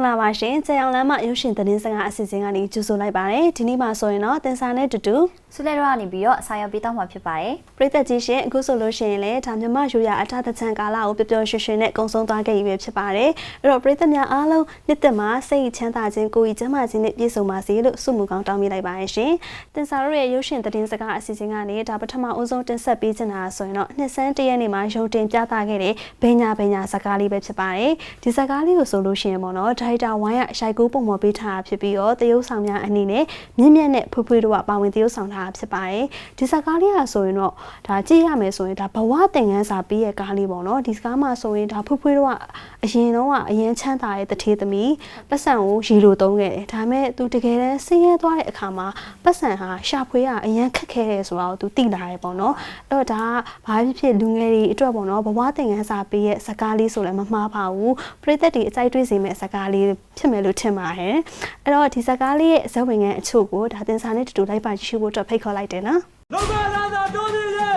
္ဂလာပါရှင်။ကျေအောင်လမ်းမရုပ်ရှင်သတင်းစကားအစီအစဉ်ကနေကြိုဆိုလိုက်ပါတယ်။ဒီနေ့မှာဆိုရင်တော့တင်စာနဲ့တူတူဆုလက်တော့ကနေပြီးတော့ဆောင်ရွက်ပေးတော့မှာဖြစ်ပါတယ်ပြည်သက်ကြီးရှင်အခုဆိုလို့ရှိရင်လည်းဒါမြမယူရအထသချံကာလကိုပျော်ပျော်ရွှင်ရွှင်နဲ့ကုံဆုံးသွားခဲ့ပြီပဲဖြစ်ပါတယ်။အဲ့တော့ပြည်သက်များအားလုံးနှစ်သက်မှာစိတ်ချမ်းသာခြင်းကိုယ်ဤကျန်းမာခြင်းနဲ့ပြည့်စုံပါစေလို့ဆုမူကောင်းတောင်းပေးလိုက်ပါရရှင်။တင်စာတို့ရဲ့ရုပ်ရှင်သတင်းစကားအစီအစဉ်ကနေဒါပထမအဦးဆုံးတင်ဆက်ပေးချင်တာဆိုရင်တော့နှစ်ဆန်းတရက်နေ့မှာရုံတင်ပြသခဲ့တဲ့ဘိညာဘိညာစကားလေးပဲဖြစ်ပါတယ်။ဒီစကားလေးကိုဆိုလို့ရှိရင်ပေါ့နော်ဒါရိုက်တာဝိုင်းရရှိုက်ကူးပုံပေါ်ပေးထားတာဖြစ်ပြီးတော့တရုပ်ဆောင်များအနေနဲ့မြင့်မြတ်နဲ့ဖွေးဖွေးတို့ကပါဝင်တရုပ်ဆောင်ထားတာဖြစ်ပါတယ်။ဒီစကားလေးကဆိုရင်တော့ဒါကြည့်ရမယ်ဆိုရင်ဒါဘဝသင်ခန်းစာပေးရဲ့ကားလေးပေါ့နော်ဒီစကားမှာဆိုရင်ဒါဖွေးဖွေးတို့ကအရင်တော့ကအရင်ချမ်းသာတဲ့တထေးသမီးပတ်စံကိုရီလိုသုံးခဲ့တယ်ဒါပေမဲ့သူတကယ်တမ်းဆင်းရဲသွားတဲ့အခါမှာပတ်စံဟာရှာဖွေရအရင်ခက်ခဲတယ်ဆိုတော့သူသိလာတယ်ပေါ့နော်အဲ့တော့ဒါကဘာဖြစ်ဖြစ်လူငယ်တွေအတွက်ပေါ့နော်ဘဝသင်ခန်းစာပေးရဲ့စကားလေးဆိုလည်းမမှားပါဘူးပရိသတ်တွေအကြိုက်တွေ့စေမယ့်စကားလေးဖြစ်မယ်လို့ထင်ပါတယ်အဲ့တော့ဒီစကားလေးရဲ့ဇာတ်ဝင်ငန်းအချို့ကိုဒါတင်စာနဲ့တူတူလိုက်ပါကြည့်ရှုဖို့အတွက်ဖိတ်ခေါ်လိုက်တယ်နော်လောကလာသာတိုးနေလေ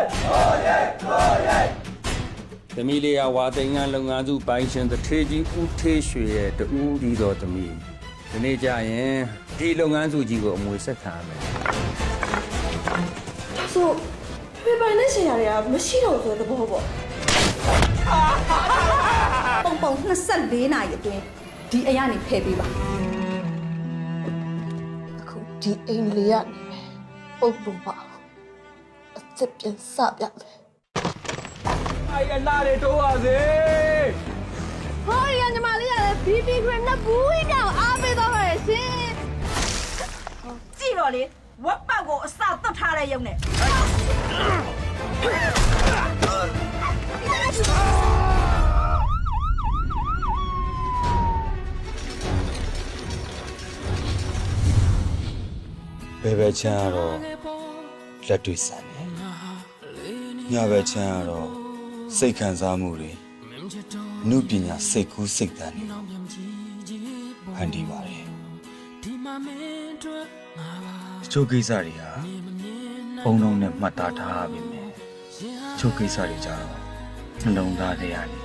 သမီးလေးရဝါသိန်းကလုပ်ငန်းစုပိုင်းရှင်တထေးကြီးဦးထေးရွှေရဲ့တူဦးဒီတော်သမီးဒီနေ့ကျရင်ဒီလုပ်ငန်းစုကြီးကိုအမွေဆက်ခံရမယ်ဆိုဖေပိုင်နဲ့ရှင်ရတယ်ကမရှိတော့ဘူးဆိုတဲ့သဘောပေါ့ပုံပုံ24နာရီအတွင်းဒီအရာနေဖယ်ပေးပါအခုဒီအိမ်လေးကနေ ပဲပုံပုံပါအစ်စ်ပြန်စပြမယ်အိုင်ကလာတွေတိုးပါစေဟောရညီမလေးရတယ်ဘီဘီခရနဘူးကြီးကောင်အားပေးတော့ပါရဲ့ရှင်ကြည့်တော့လေဝက်ပတ်ကိုအစသတ်ထားတဲ့ရုံနဲ့ဘယ်ဘက်ချမ်းကတော့ လက်တွေ့ဆန်တယ်ညဘက်ချမ်းကတော့စိတ်ခံစားမှုတွေအမှုပညာစိတ်ကူးစိတ်တန်တွေဖန်တီးပါတယ်တချို့ကိစ္စတွေဟာပုံလုံးနဲ့မှတ်သားထားရပါမယ်တချို့ကိစ္စတွေကြတော့နှလုံးသားထဲကနေ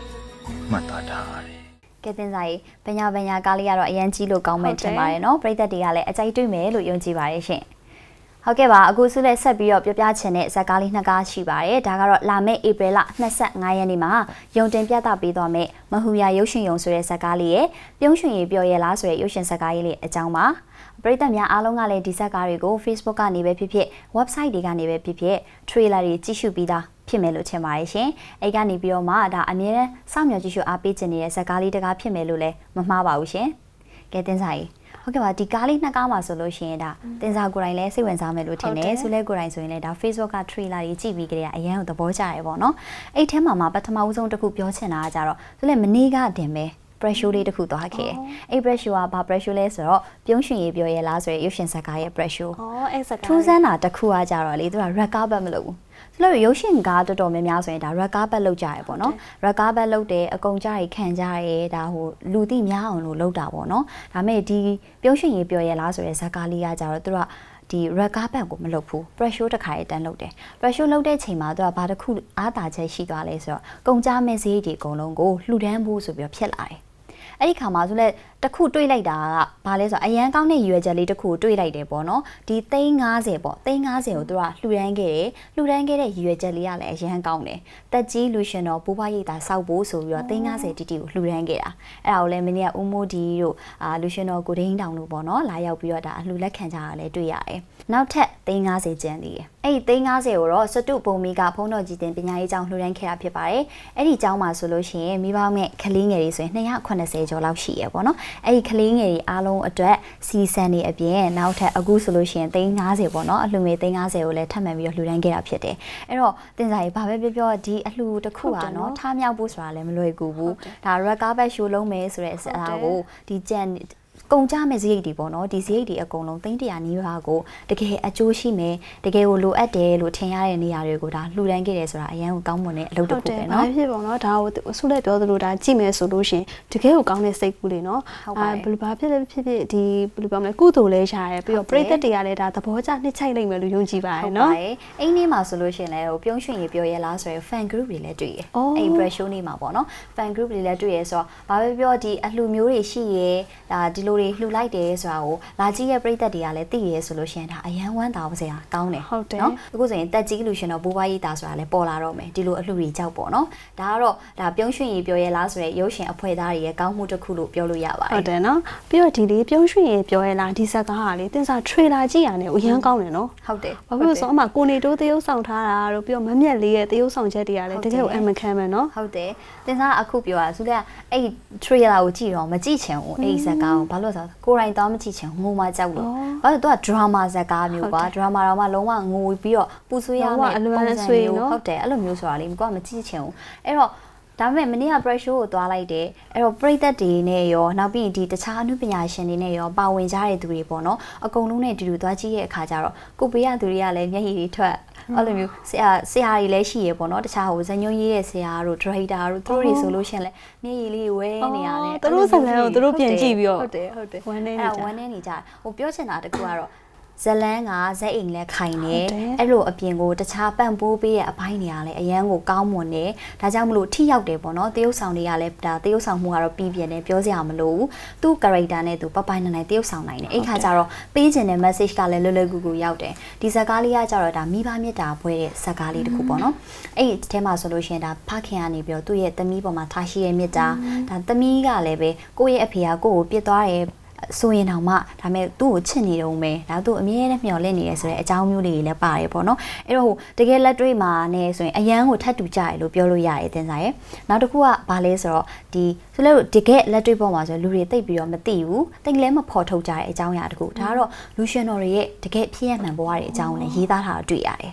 မှတ်သားထားရတယ်ကဲတင်စားကြီးဘညာဘညာကားလေးကတော့အရန်ကြီးလို့ကောင်းမယ်ထင်ပါတယ်နော်ပရိသတ်တွေကလည်းအကြိုက်တွေ့မယ်လို့ယုံကြည်ပါတယ်ရှင် ဟုတ်ကဲ့ပါအခုဆုလက်ဆက်ပြီးတော့ပြောပြချင်တဲ့ဇာတ်ကားလေးနှစ်ကားရှိပါတယ်ဒါကတော့လာမယ့်ဧပြီလ25ရက်နေ့မှာယုံတင်ပြသပေးသွားမယ့်မဟူယာရုပ်ရှင်ယုံဆိုတဲ့ဇာတ်ကားလေးရဲ့ပြုံးရွှင်ရေပျော်ရလားဆိုတဲ့ရုပ်ရှင်ဇာတ်ကားလေးလေးအကြောင်းပါပရိသတ်များအားလုံးကလည်းဒီဇာတ်ကားတွေကို Facebook ကနေပဲဖြစ်ဖြစ် website တွေကနေပဲဖြစ်ဖြစ် trailer တွေကြည့်ရှုပြီးသားဖြစ်မယ်လို့ထင်ပါတယ်ရှင်။အဲ့ကနေပြီးတော့မှဒါအမြဲတမ်းစောင့်မျှော်ကြည့်ရှုအားပေးခြင်းနေတဲ့ဇာတ်ကားလေးတစ်ကားဖြစ်မယ်လို့လည်းမမှားပါဘူးရှင်။ကဲတင်စားကြီး ဟုတ်ကဲ့ပါဒီကားလေးနှစ်ကားမှာဆိုလို့ရှိရင်ဒါတင်စားကိုယ်တိုင်လည်းစိတ်ဝင်စားမယ်လို့ထင်တယ်။ဆိုလဲကိုယ်တိုင်ဆိုရင်လည်းဒါ Facebook က trailer တွေကြည့်ပြီးကြတဲ့အရန်ကိုသဘောကျရပေါ့နော်။အဲ့ထဲမှာမှပထမဦးဆုံးတစ်ခုပြောချင်တာကကြတော့ဆိုလဲမနေ့ကတင်ပဲ pressure လေးတစ်ခုသွားခဲ့။အဲ့ pressure ကဘာ pressure လဲဆိုတော့ပြုံးရှင်ရေးပြောရဲလားဆိုရယ်ရုပ်ရှင်ဇာတ်ကားရဲ့ pressure ဩအဲ့စကားထူးဆန်းတာတစ်ခုကကြတော့လေသူက red carpet မလုပ်ဘူးဆိုလို့ရုပ်ရှင်ကားတော်တော်များများဆိုရင်ဒါ red carpet လောက်ကြရပေါ့နော် red carpet လောက်တယ်အကုန်ကြရခံကြရဲဒါဟိုလူသိများအောင်လို့လောက်တာပေါ့နော်ဒါမဲ့ဒီပြုံးရှင်ရေးပြောရလားဆိုရဲဇာတ်ကားလေးကကြတော့သူကဒီ red carpet ကိုမလုပ်ဘူး pressure တစ်ခါရေးတန်းလုပ်တယ် pressure လုပ်တဲ့ချိန်မှာသူကဘာတစ်ခုအားတာချက်ရှိသွားလဲဆိုတော့ကုန်ကြမဲ့ဈေးတွေအကုန်လုံးကိုလှူဒန်းဖို့ဆိုပြီးတော့ဖြစ်လာတယ် အဲ့ဒီခါမှာဆိုလဲတစ်ခုတွေးလိုက်တာကဘာလဲဆိုတော့အရန်ကောင်းတဲ့ရွယ်ချက်လေးတစ်ခုတွေးလိုက်တယ်ပေါ့နော်ဒီ350ပေါ့350ကိုသူကလှူဒန်းခဲ့တယ်လှူဒန်းခဲ့တဲ့ရွယ်ချက်လေးကလည်းအရန်ကောင်းတယ်တက်ကြီးလူရှင်တော်ဘိုးဘွားရိတ်တာစောက်ဖို့ဆိုပြီးတော့350တီတီကိုလှူဒန်းခဲ့တာအဲ့ဒါကိုလည်းမင်းကဦးမိုးဒီတို့အာလူရှင်တော်ကိုဒိန်းတောင်တို့ပေါ့နော်လာရောက်ပြီးတော့ဒါအလှူလက်ခံကြတာလည်းတွေ့ရတယ် နောက်ထပ်သိန်း90ကျန်သေးတယ်။အဲ့ဒီသိန်း90ကိုတော့စတုဘုံမီကဖုံးတော်ကြီးတင်ပညာရေးကျောင်းလှူဒန်းခဲ့တာဖြစ်ပါတယ်။အဲ့ဒီကျောင်းမှာဆိုလို့ရှိရင်မိဘမဲ့ကလေးငယ်တွေဆိုရင်280ကျော်လောက်ရှိရပေါ့နော်။အဲ့ဒီကလေးငယ်တွေအားလုံးအတွက်စီစံနေအပြင်နောက်ထပ်အခုဆိုလို့ရှိရင်သိန်း90ပေါ့နော်။အလှူငွေသိန်း90ကိုလည်းထပ်မံပြီးတော့လှူဒန်းခဲ့တာဖြစ်တယ်။အဲ့တော့တင်စာရေးဘာပဲပြောပြောဒီအလှူတစ်ခုပါနော်။ထားမြောက်ဖို့ဆိုတာလည်းမလွယ်ကူဘူး။ဒါ red carpet show လုပ်မယ်ဆိုတဲ့အစားကိုဒီကြံ ကုန်ကြမဲ့စရိတ်တွေပေါ့နော်ဒီစရိတ်တွေအကုန်လုံးသိန်း100နီးပါးကိုတကယ်အကျိုးရှိမယ်တကယ်ကိုလိုအပ်တယ်လို့ထင်ရတဲ့နေရာတွေကိုဒါလှူဒန်းခဲ့တယ်ဆိုတာအရန်ကိုကောင်းမွန်တဲ့အလုပ်တစ်ခုပဲဘာနော်ဖြစ်ပေါ့နော်ဒါကိုဆုလက်ပြောသလိုဒါကြည့်မယ်ဆိုလို့ရှရင်တကယ်ကိုကောင်းတဲ့စိတ်ကူးလေးနော်ဟုတ်ပါတယ်ဘယ်လိုဘာဖြစ်လဲဖြစ်ဖြစ်ဒီဘယ်လိုပြောမလဲကုသိုလ်လဲရှာရဲပြီးတော့ဟုတ်ပတယ်ရိသတ်တွေကလည်းဒါသဘောကျနှစ်ချိုက်လိုက်မယ်လို့ယုံကြည်ပါရဟုတ်ယ်နော်ပါတယ်အိမ်လေးမှာဆိုလို့ရှိရင်လည်းဟိုပြုံးရွှင်ရေပြောရဲလားဆိုရင် fan group တွေလည်းတွေ့ရအော်အဲ့ brush show နေမှာပေါ့နော် fan group တွေလည်းတွေ့ရဆိုတော့ဘာပဲပြောဒီအလှမျိုးတွေရှိရဲ ဒါဒီလိုတွေလှူလိုက်တယ်ဆိုတာကိုလာကြည့်ရဲ့ပြည်သက်တွေကလည်းသိရဲဆိုလို့ရှိရင်ဒါအရန်ဝမ်းသာပါစရာကောင်းတယ်ဟုတ်တယ်နော်အခုဆိုရင်တက်ကြီးလူရှင်တော့ဘူဘွားရေးတာဆိုတာလည်းပေါ်လာတော့မယ်ဒီလိုအလှတွေကြောက်ပေါ့နော်ဒါကတော့ဒါပြုံးရွှင်ရေပြောရဲလားဆိုရဲရုပ်ရှင်အဖွဲ့သားတွေရဲ့ကောင်းမှုတစ်ခုလို့ပြောလို့ရပါတဟုတ်ယ်တယ်နော်ပြီးတော့ဒီလေးပြုံးရွှင်ရေပြောရဲလားဒီဇက်ကားကလေတင်စား trailer ကြည့်ရတယ်အရန်ကောင်းတယ်နော်ဟုတ်တယ်ဘာဖြစ်လို့လဲဆိုတော့အမှကိုနေတိုးသရုပ်ဆောင်ထားတာတို့ပြီးတော့မမြက်လေးရဲ့သရုပ်ဆောင်ချက်တွေကလည်းဟုတ်တတယ်ကယ်ကိုအမခံမယ်နော်ဟုတ်တယ်တင်စားအခုပြောတာသူကအဲ့ trailer ကိုကြည့်တော့မကြည့်ချင်ဘူးအဲ့ဒီဇာတ်ကားကိုဘာလို့လဲဆိုတော့ကိုယ်တိုင်တော့မကြည့်ချင်ဘူးငိုမှကြောက်လို့အော်ဘာလို့လဲသူက drama ဇာတ်ကားမျိုးကွာဟုတ်တယ် drama တော့မှလုံးဝငိုပြီးတော့ပူဆွေးရလုံးဝမယ့်အလွမ်းပုံစံဆွေးမျိုးနော်ဟုတ်တယ်အဲ့လိုမျိုးဆိုတာလေကိုကမကြည့်ချင်ဘူးအဲ့တော့ဒါပေမဲ့မနေ့က brush show ကိုသွားလိုက်တယ်အဲ့တော့ပရိသတ်တွေနဲ့ရောနောက်ပြီးရင်ဒီတခြားအမှုပညာရှင်တွေနဲ့ရောပါဝင်ကြတဲ့သူတွေပေါ့နော်အကုန်လုံးနဲ့တူတူသွားကြည့်ရဲ့အခါကျတော့ကိုပေးရသူတွေကလည်းမျက်ရည်တွေထွက် အဲ့လိုမျိုးဆရာဆရာတွေလည်းရှိရပေါ့နော်တခြားဟိုဇညုံရေးရဲ့ဆရာတို့ director တို့သူတို့တွေဆိုလို့ရှိရင်လည်းမျက်ရည်လေးဝဲနေရတယ်သူတို့ဇာတ်လမ်းကိုသူတို့ပြန်ကြည့်ပြီးတော့ဟုတ်တယ်ဟုတ်တယ်ဝမ်းနည်းနေအဲ့ကြဒါဝမ်းနေနေကြတယ်ဟိုပြောချင်တာတကူကတော့ ဇလန်းကဇက်အိမ်လဲခိုင်နေဟုတ်တယ်အဲ့လိုအပြင်ကိုတခြားပန့်ပိုးပေးရဲ့အပိုင်းတွေကလည်းအရန်ကိုကောင်းမွန်တယ်ဒါကြောင့်မလို့ထိရောက်တယ်ပေါ့နော်တရုပ်ဆောင်တွေကလည်းဒါတရုပ်ဆောင်မှုကတော့ပြီးပြင်းတယ်ပြောစရာမလိုဘူးသူ့ character နဲ့သူပပိုင်နိုင်နိုင်တရုပ်ဆောင်နိုင်တယ်အဲ့ခါကျတော့ပေးခြင်းတဲ့ message ကလည်းလွယ်လွယ်ကူကူရောက်တယ်ဒီဇာတ်ကားလေးကကျတော့ဒါမိဘမြတ်တာဘွဲတဲ့ဇာတ်ကားလေးတစ်ခုပေါ့နော်အဲ့ဒီအဲမှာဆိုလို့ရှိရင်ဒါဖခင်ကနေပြီးတော့သူ့ရဲ့သမီးပေါ်မှာထားရှိရဲ့မြတ်တာဒါသမီးကလည်းပဲကိုယ့်ရဲ့အဖေကကိုယ့်ကိုပြစ်သွားတယ် ဆိုရင်တောင်မှဒါမဲ့သူ့ကိုချစ်နေတော့မယ်ဒါသူ့အမြဲတမ်းမျှော်လင့်နေရဆိုတဲ့အကြောင်းမျိုးလေးတွေလည်းပါတယ်ပေါ့နော်အဲ့တော့ဟိုတကယ်လက်တွေ့မှာနေဆိုရင်အရန်ကိုထပ်တူကြရလို့ပြောလို့ရတယ်တင်စားရဲ့နောက်တစ်ခုကဘာလဲဆိုတော့ဒီဆိုလဲတကယ်လက်တွေ့ပေါ်မှာဆိုလူတွေသိပ်ပြီးတော့မသိဘူးတိတ်လည်းမဖော်ထုတ်ကြတဲ့အကြောင်းအရာတခုဒါကတော့လူရှင်တော်တွေရဲ့တကယ်ဖြစ်ရမှန်ဘဝတွေအကြောင်းကိုလည်းရေးသားထားတာတွေ့ရတယ်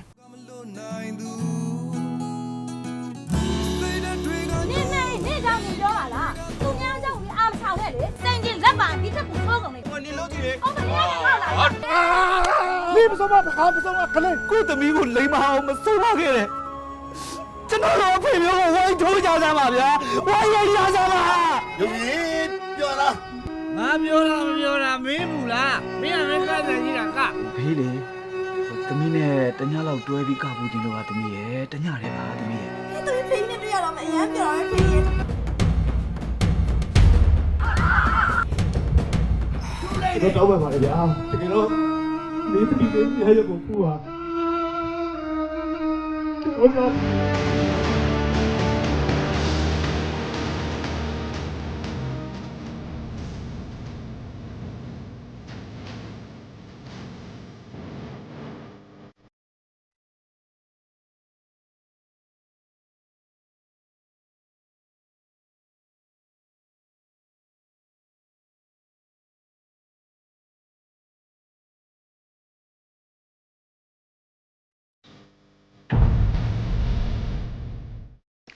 င်လက်ပါဒီထက်ကိုသောကုန်နေကိုနေလို့ကြည့်လေဟုတ်ပါလေဟုတ်လားမင်းမစောမဘာမစောမကလေးကိုသမီးကိုလိမ္မာအောင်မစိုးရခဲ့တယ်ကျွန်တော်တို့အဖေမျိုးကိုဝိုင်းထိုးကြစမ်းပါဗျာဝိုင်းရိုက်ကြစမ်းပါယုံကြည်ပြောလားငါပြောတာမပြောတာမင်းဘူးလားမင်းကလည်းကတဲ့ကြီးတာကဖေးလေတမီးနဲ့တညလောက်တွဲပြီးကပူတင်လို့ပါတမီးရဲ့တညလေးပါတမီးရဲ့ ကျွန်တော်တောင်းပန်ပါတယ်ဗျာတကယ်တော့မင်းသမီးလေးရရကိုပူပါကျွန်တော်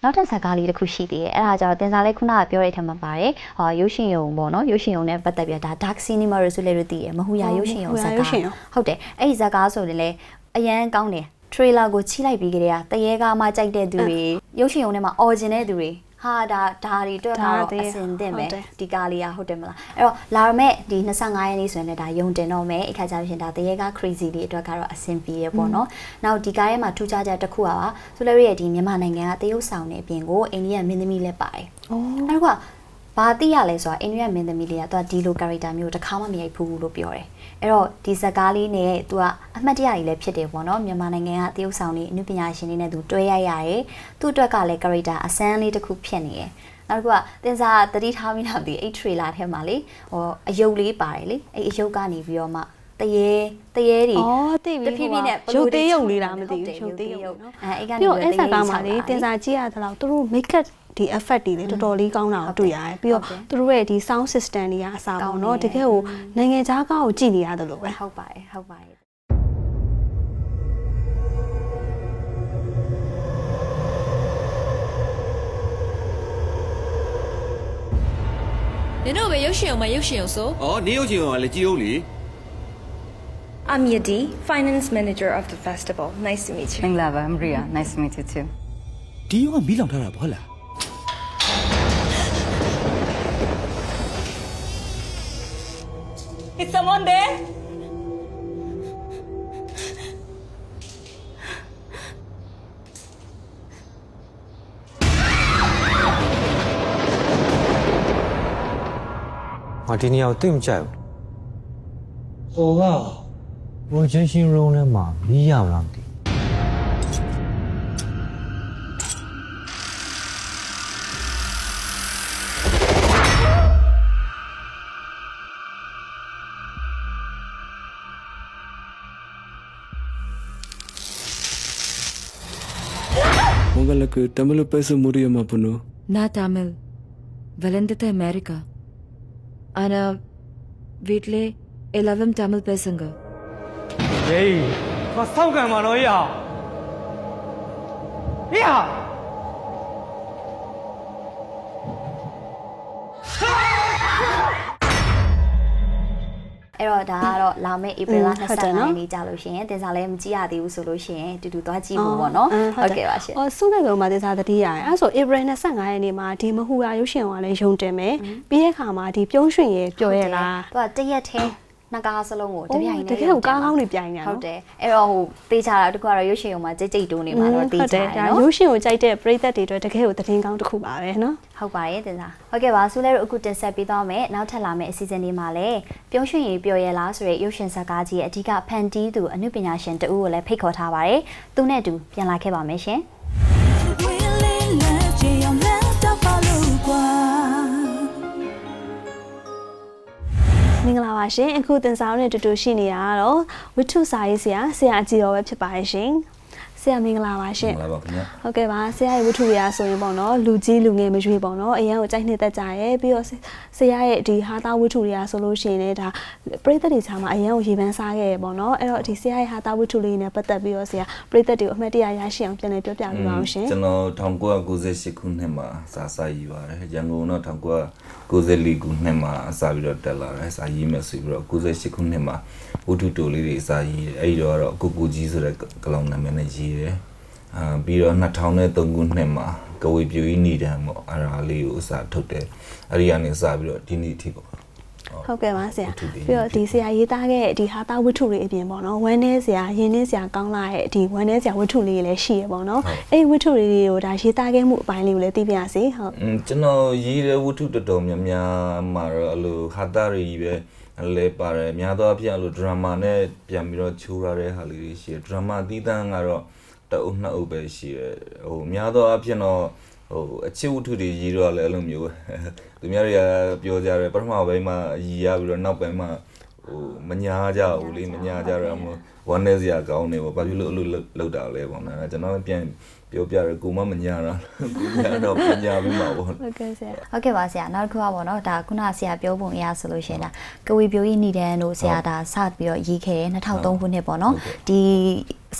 နောက်ထပ်ဇာတ်ကားလေးတစ်ခုရှိသေးတယ်အဲ့ဒါကြတော့တင်စားလေးခုနကပြောတဲ့အထက်မှာပါတယ်ဟောရုပ်ရှင်ယုံပေါ့နော်ရုပ်ရှင်ယုံနဲ့ပတ်သက်ပြီးတော့ဒါ dark cinema လို့ဆိုလေလို့သိရမဟူရရုပ်ရှင်ယုံဇာတ်ကားဟုတ်တယ်အဲ့ဒီဇာတ်ကားဆိုရင်လည်းအရန်ကောင်းတယ် trailer ကိုချိလိုက်ပြီးကြတဲ့တရေကားမှကြိုက်တဲ့သူတွေရုပ်ရှင်ယုံထဲမှာ original တဲ့သူတွေ ဟာဒါဒါတွေတွေ့တာတော့အစင်တင်ပဲဒီကားလေးကဟုတ်တယ်မလားအဲ့တော့လာရမဲ့ဒီ25ရက်နေ့ဆိုရင်လည်းဒါယုံတင်တော့မယ်အခါကျလို့ရှင်ဒါတရေကား crazy လေးအတွက်ကတော့အစင်ပြေရပေါ့နော်နောက်ဒီကားထဲမှာထူးခြားချက်တစ်ခုကပါဆိုလည်းရဲ့ဒီမြန်မာနိုင်ငံကတရုတ်ဆောင်နေအပြင်ကိုအိန္ဒိယမင်းသမီးလည်းပါတယ်อ๋อအဲ့တော့က ဘာသိရလဲဆိုတာအိန္ဒိယမင်းသမီးလေးကသူကဒီလို character မျိုးတစ်ခါမှမရိုက်ဘူးလို့ပြောတယ်အဲ့တော့ဒီဇာတ်ကားလေးနဲ့သူကအမှတ်တရကြီးလည်းဖြစ်တယ်ပေါ့နော်မြန်မာနိုင်ငံကတရုတ်ဆောင်နေအနုပညာရှင်တွေနဲ့သူတွဲရိုက်ရတယ်သူ့အတွက်ကလည်း character အစမ်းလေးတစ်ခုဖြစ်နေတယ်နောက်တစ်ခုကတင်စားတတိထားမိတာဒီအဲ့ trailer ထဲမှာလေဟိုအယုတ်လေးပါတယ်လေအဲ့အယုတ်ကနေပြီးတော့မှတရေတရေတွေอ๋อသိပြီတဖြည်းဖြည်းနဲ့ရုပ်သေးရုပ်လေးလားမသိဟုတ်တယ်ဘူးရုပ်သေးရုပ်ရုပ်နော်အဲအဲ့ကနေပြီးတော့ပြီးအဲ့တော့ဆက်ကားမှာလေတရေတင်စားကြည့်ရသလောက်သူတို့ make up ဒီ effect တွေလေတော်တော်လေးကောင်းတာကိုတွေ့ရတယ်ပြီးတော့ဟုတ်တယ်သူတို့ရဲ့ဒီ sound system တွေကအစားကောပေါ့င်းနော်တယ်တကယ်ကိုနိုင်ငံခြားကားကိုကြည့်နေရတယ်လို့ပဲဟုတ်ပါတယ်ဟုတ်ပါတယ်တနင်တို့ပဲရုပ်ရှင်အောင်မရုပ်ရှင်အောင်ဆိုဩနေရုပ်ချင်းကလည်းကြည့်ဦးလေ I'm Yadi finance manager of the festival nice to meet you မင်္ဂလာပါ Maria nice to meet you too ဒီရုံကမီးလောင်ထားတာဘာလား someone there ငါဒီနေရာကိုသိမကြိုက်ဘူးဟိုက projection room ထဲမှာမီးရမလားမသိဘူး உனக்கு தமிழ பேச முடியுமா பொண்ணு? நான் தமிழ். வளர்ந்தது அமெரிக்கா. ஆனா வீட்டிலே எல்லாரும் தமிழ் பேசுங்க. ஏய் வசம் கமானோ ஐயா ஐயா အဲ့တော့ဒါကတော့လာမယ့် April လอืมဟုတ်တယ်နော်25ရက်နေ့ကြာလို့ရှိရင်တင်စားလည်းမကြည့်ရသေးဘူးဆိုလို့ရှိရင်တူတူသွားကြည့်ဖို့ပေါ့နော်အင်းဟုတ်ကဲ့ပါရှင်အော်စုတဲ့ကောင်မှာတင်စားတတိရတယ်အဲ့ဒါဆို April 25ရက်နေ့မှာဒီမဟူရာရုပ်ရှင်ကလည်းရုံတင်မယ်ပြီးတဲ့ခါမှာဒီပြုံးရွှင်ရေပြောရလားသူကတရက်သေး နှစ်ကားစလုံးကိုတပြိုင်တတည်းကယ်ကိုကားကောင်းတွေပြိုင်နေတာဟုနော်တ်တယ်အဲ့တော့ဟိုတေးချတာတကူကတော့ရုပ်ရှင်ရုံမှာကြိတ်ကြိတ်တိုးနေမှာတော့တေးဟုတ်ချတယ်တယ်ဒါနော်ရုပ်ရှင်ကိုကြိုက်တဲ့ပရိသတ်တွေအတွက်တကယ်ကိုသတင်းကောင်းတစ်ခုပါပဲနော်ဟုတ်ပါရဲ့တင်စားဟုတ်ကဲ့ပါဆူလဲတို့အခုတင်ဆက်ပေးသွားမယ်နောက်ထပ်လာမယ့်အစီအစဉ်လေးမှာလည်းပြုံးရွှင်ရီပြော်ရဲလားဆိုတဲ့ရုပ်ရှင်ဇာတ်ကားကြီးရဲ့အဓိကဖန်တီးသူအနုပညာရှင်တဦးကိုလည်းဖိတ်ခေါ်ထားပါတယ်သူနဲ့အတူပြန်လာခဲ့ပါမယ်ရှင် မင်္ဂလာပါရှင်အခုတင်စားနဲ့တူတူရှိနေတာကတော့ဝိထုစာရေးဆရာဆရာအကြီးတော်ပဲဖြစ်ပါတယ်ရှင် ဆရာမင်္ဂလာပါရှင်လာပါခင်ဗျာဟုတ်ကဲ့ပါဆရာရဲ့ဝတ္ထုတွေကဆိုရင်ပေါ့နော်လူကြီးလူငယ်မရွေးပေါ့နော်အရန်ကိုကြိုက်နှစ်သက်ကြရဲပြီးတော့ဆရာရဲ့ဒီဟာတာဝတ္ထုတွေကဆိုလို့ရှိရင်လည်းဒါပရိသတ်တွေချာမှာအရန်ကိုရေပန်းစားခဲ့ရပေါ့နော်အဲ့တော့ဒီဆရာရဲ့ဟာတာဝတ္ထုလေးနဲ့ပတ်သက်ပြီးတော့ဆရာပရိသတ်တွေကိုအမှတ်တရရရှိအောင်ပြန်လည်ပြောပြပေးပါအောင်ရှင်ကျွန်တော်1998ခုနှစ်မှာစာစာရေးပါတယ်ရန်ကုန်တော့1994ခုနှစ်မှာအစားပြီးတော့တက်လာတယ်စာရေးမယ်ဆိုပြီးတော့98ခုနှစ်မှာဝတ္ထုတိုလေးတွေစာရေးတယ်အဲ့ဒီတော့ကတော့ကိုကိုကြီးဆိုတဲ့ကလောင်နာမည်နဲ့ရေးတယ်အာပြီးတော့2003ခုနှစ်မှာကဝေပြူကြီးနေတယ်ပေါ့အဲ့ဒါလေးကိုအစားထုတ်တယ်အဲ့ဒီကနေစပြီးတော့ဒီနေ့အထိပေါ့ဟုတ်ကဲ့ပါဆရာဝတ္ထုတွေပြီးတော့ဒီဆရာရေးသားခဲ့တဲ့ဒီဟာတာဝတ္ထုတွေအပြင်ပေါ့နော်ဝမ်းနေဆရာရင်းနှင်းဆရာကောင်းလာတဲ့ဒီဝမ်းနေဆရာဝတ္ထုလေးတွေလည်းရှိရပေါ့နော်အဲ့ဒီဝတ္ထုလေးတွေကိုဒါရေးသားခဲ့မှုအပိုင်းလေးကိုလည်းသိပြရစီဟုတ်อืมကျွန်တော်ရေးတဲ့ဝတ္ထုတော်တော်များများမှာတော့အဲ့လိုဟာတာတွေကြီးပဲလဲပါတယ်များသောအားဖြင့်အဲ့လိုဒရမာနဲ့ပြန်ပြီးတော့ချိုးရတဲ့ဟာလေးတွေရှိတယ်ဒရမာအသီးသန့်ကတော့ တအုပ်နှစ်အုပ်ပဲရှိတယ်ဟိုများသောအားဖြင့်တော့ဟိုအချစ်ဝတ္ထုတွေရေးတော့လည်းအဲ့လိုမျိုးပဲသူများတွေကပြောကြတယ်ပထမပိုင်းမှာရည်ရပြီးတော့နောက်ပိုင်းမှာဟိုမညာကြဘူးလေမညာကြတော့မဝမ်းနေစရာကောင်းနေပေါ့ဘာဖြစ်လို့အဲ့လိုလောက်တာလဲပေါ့နော်အဲ့ဒါကျွန်တော်ပြန် ပြောပြတယ်ကိုမမညာတာကိုညာတော့ပညာပြီးမှာပေါ့ဟုတ်ကဲ့ဆရာဟုတ်ကဲ့ပါဆရာနောက်တစ်ခုကပေါ့နော်ဒါခုနဆရာပြောပုံအရဆိုလို့ရှိရင်ဒါကဝေပြိုကြီးနေတန်းတို့ဆရာဒါစပြီးတော့ရေးခဲ့တယ်2003ခုနှစ်ပေါ့နော်ဒီ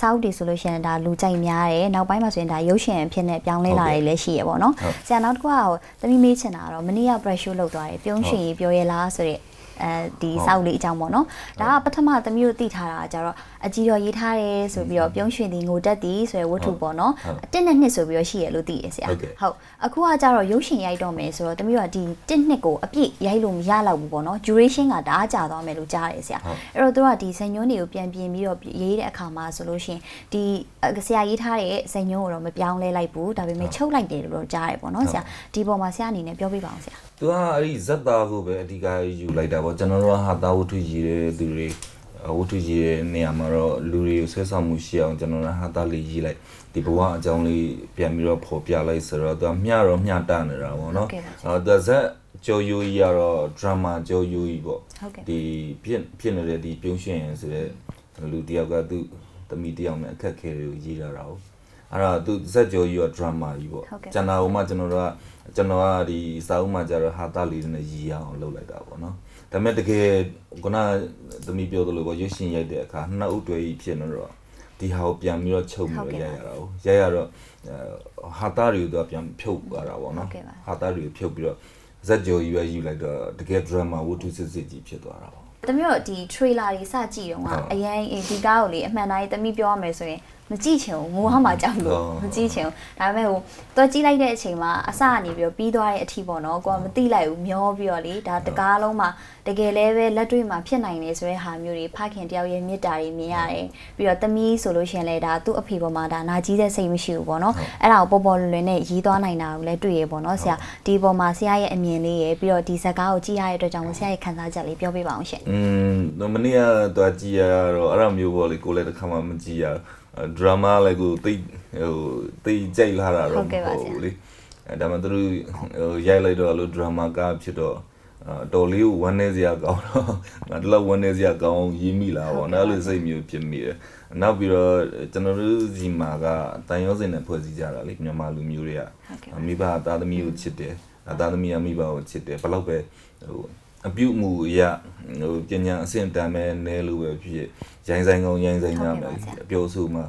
စောက်တွေဆိုလို့ရှိရင်ဒါလူကြိုက်များတယ်နောက်ပိုင်းမှာဆိုရင်ဒါရုပ်ရှင်အဖြစ်နဲ့ပြောင်းလဲလာတယ်လည်းရှိရပေါ့နော်ဆရာနောက်တစ်ခုကဟိုသမီးမေးချင်တာကတော့မနေ့က pressure လောက်သွားတယ်ပြုံးရှင်ရေးပြောရဲလားဆိုတဲ့ အဲဒီစောက်လေးအကြောင်းပေါ့နော်ဒါကပထမသမီးတို့သိထားတာကကြတော့အကြီးတော်ရေးထားတယ်ဆိုပြီးတော့ပြုံးရှင်ဒီငိုတက်သည်ဆိုရယ်ဝတ္ထုပေါ့နော်အတစ်နဲ့နှစ်ဆိုပြီးတော့ရှိရလို့သိရဆရာဟုတ်ကဲ့ဟုတ်အခုကကြတော့ရုပ်ရှင်ရိုက်တော့မယ်ဆိုတော့တမီးတို့ကဒီတစ်နှစ်ကိုအပြည့်ရိုက်လို့မရတော့ဘူးပေါ့နော် duration ကတအားကြာသွားမယ်လို့ကြားရတယ်ဆရာဟုတ်အဲ့တော့သူကဒီဇညွန်းတွေကိုပြန်ပြင်ပြီးတော့ရေးတဲ့အခါမှာဆိုလို့ရှရင်ဒီအဆရာရေးထားတဲ့ဇညွန်းကိုတော့မပြောင်းလဲလိုက်ဘူးဒါပေမဲ့ချုပ်လိုက်တယ်လို့တော့ကြားရတယ်ပေါ့နော်ဆရာဒီပေါ်မှာဆရာအနေနဲ့ပြောပြပါအောင်ဆရာ သူကအဲ့ဒီဇက်သားကိုပဲအဓိကယူလိုက်တာပေါ့ကျွန်တော်တို့ကဟာတာဝတ္ထုရေးတဲ့သူတွေအဝတ္ထုရေးတဲ့နေရာမှာတော့လူတွေကိုဆွဲဆောင်မှုရှိအောင်ကျွန်တော်တို့ဟာတာလေးရေးလိုက်ဒီဘဝအကြောင်းလေးပြန်ပြီးတော့ပေါ်ပြလိုက်ဆိုတော့သူကမျှတော့မျှတနေတာပေါ့နော်အော်သူဇက်ကျော်ယူကြီးကတော့ drama ကျော်ယူကြီးပေါ့ဟုတ်ကဲ့ဒီဖြစ်ဖြစ်နေတဲ့ဒီပြုံးရှင်ဆိုတဲ့လူတယောက်ကသူသမီးတယောက်နဲ့အခက်အခဲတွေကိုရေးထားတာ哦အဲ့ဒါသူဇက်ကျော်ကြီးက drama ကြီးပေါ့ဟုတ်ကဲ့ကျန်တာဟိုမှကျွန်တော်တို့က ကျွန်တော်ကဒီစာအုပ်မှာကျတော့ဟာတာလေးနဲ့ရည်ရအောင်လုပ်လိုက်တာပေါ့နော်ဒါပေမဲ့တကယ်ခုနသမီးပြောသလိုပေါ့ရွှေရှင်ရိုက်တဲ့အခါနှစ်ဦးတွဲကြီးဖြစ်နေတော့ဒီဟာကိုပြန်ပြီးတော့ချုပ်ပြီးတော့ရိုက်ရတာ哦ရိုက်ရတော့အဲဟာတာတွေကိုသူကပြန်ဖြုတ်သွားတာပေါ့နော်ဟုတ်ကဲ့ပါဟာတာတွေကိုဖြုတ်ပြီးတော့ဇက်ကြော်ကြီးပဲယူလိုက်တော့တကယ် drama ဝတ္ထုစစ်စစ်ကြီးဖြစ်သွားတာပေါ့တမျိုးတို့ဒီ trailer တွေစကြည့်တော့ကအရင်ဒီကားကိုလေအမှန်တိုင်းတမိပြောရမယ်ဆိုရင် မကြည့်ချင်ဘူးငိုဟမှာကြောက်လို့မကြည့်ချင်ဘူးဒါပေမဲ့ဟိုတော့ကြည့်လိုက်တဲ့အချိန်မှာအစကနေပြီးတော့ပြီးသွားတဲ့အထီပေါ့နော်ကိုကမသိလိုက်ဘူးမျောပြီးတော့လေဒါတကားလုံးမှာတကယ်လည်းပဲလက်တွေ့မှာဖြစ်နိုင်နေဆိုတဲ့ဟာမျိုးတွေဖခင်တယောက်ရဲ့မေတ္တာတွေမြင်ရတယ်ပြီးတော့တမီးဆိုလို့ရှိရင်လည်းဒါသူ့အဖေပေါ်မှာဒါနာကြီးတဲ့စိတ်မရှိဘူးပေါ့နော်အဲ့ဒါကိုပေါ်ပေါ်လွင်လွင်နဲ့ရီးသွားနိုင်တာကိုလည်းတွေ့ရပေါ့နော်ဆရာဒီပေါ်မှာဆရာရဲ့အမြင်လေးရယ်ပြီးတော့ဒီဇာတ်ကားကိုကြည့်ရတဲ့အတွက်ကြောင့်ဆရာရဲ့ခံစားချက်လေးပြောပြပါအောင်ရှင်อืมမနေ့ကတော့ကြည်ရတော့အဲ့လိုမျိုးပေါ့လေကိုလည်းတစ်ခါမှမကြည်ရ ဒရာမာလည်းကိုတိတ်ဟိုတိတ်ကြိုက်လာတာတော့မဟုတ်ဘူးလေအဲဒါမှသူတို့ဟိုရိုက်လိုက်တော့လို့ဒရာမာကဖြစ်တော့တော်လေးကိုဝမ်းနေစရာကောင်းတော့ငါတလောက်ဝမ်းနေစရာကောင်းရေးမိလာပေါ့နော်အဲ့လိုစိတ်မျိုးဖြစ်မိတယ်နောက်ပြီးတော့ကျွန်တော်တို့ဒီမှာကတန်ရောစင်နဲ့ဖွဲ့စည်းကြတာလေမြန်မာလူမျိုးတွေကမိဘသားသမီးကိုချစ်တယ်သားသမီးကမိဘကိုချစ်တယ်ဘလောက်ပဲဟို အပြုတ်မှုအရဟိုပညာအဆင့်တန်းမဲ့နဲလို့ပဲဖြစ်ရိုင်းဆိုင်ကောင်းရိုင်းဆိုင်ရမယ်အပြောဆိုမှ